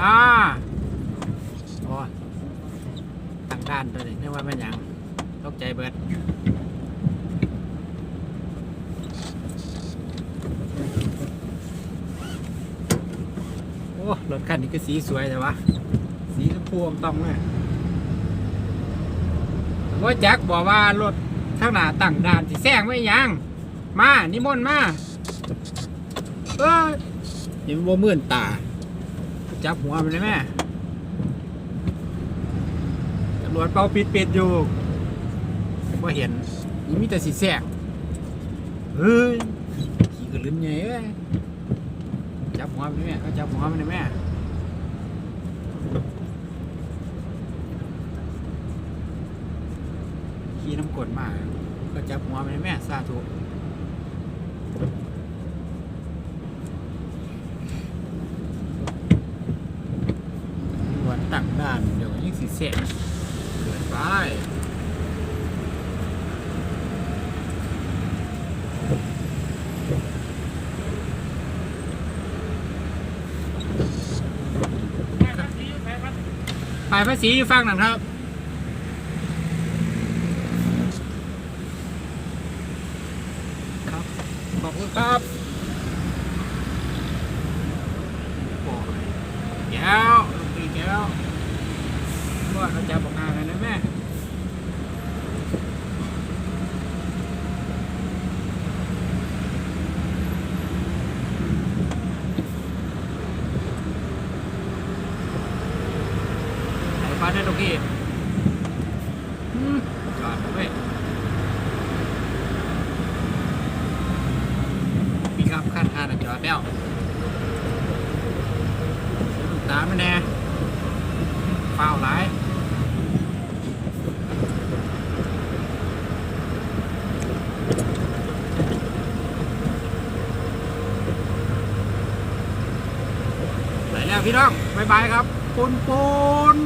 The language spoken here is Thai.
มาโอ้ตั้งด้านตัวนี้นึกว่าเป็นหยังตกใจเบิดโอ้รถคันนี้ก็สีสวยแต่วะสีชมพูอมต้องเลยว่าแจ็คบอกว่ารถข้างหน้าตั้งด่านสิแซงไว้ยัง มา นิมนต์มา เอ้ยยังบ่มื่อนตา จับหัวมันเลยแม่ตำรวจเป่าปิดปิดอยู่บ่เห็นนี่มีแต่สีแสกเฮ้ยขี่กระลืมไงเอ้ยจับหัวมันเลยแม่เขาจับหัวมันเลยแม่ขี่น้ำกดมาก็จับหัวมันเลยแม่สาธุ วันตั้งด้านเดี๋ยวยิ่งสีเสียเกินไปฝ่ายภาษีอยู่ฟังหนังครับครับ ขอบคุณครับโอ้ยแก้วลูกตีแก้วว่า เขาจะบอกงานอะไรนะแม่ฟ้าได้ลูกพี่จอดเว้ยปีกับขั้นทานอะจอดแล้วตามมาแน่เฝ้าหลาย เนแล้วพี่น้องบ๊ายบายครับปูนปูน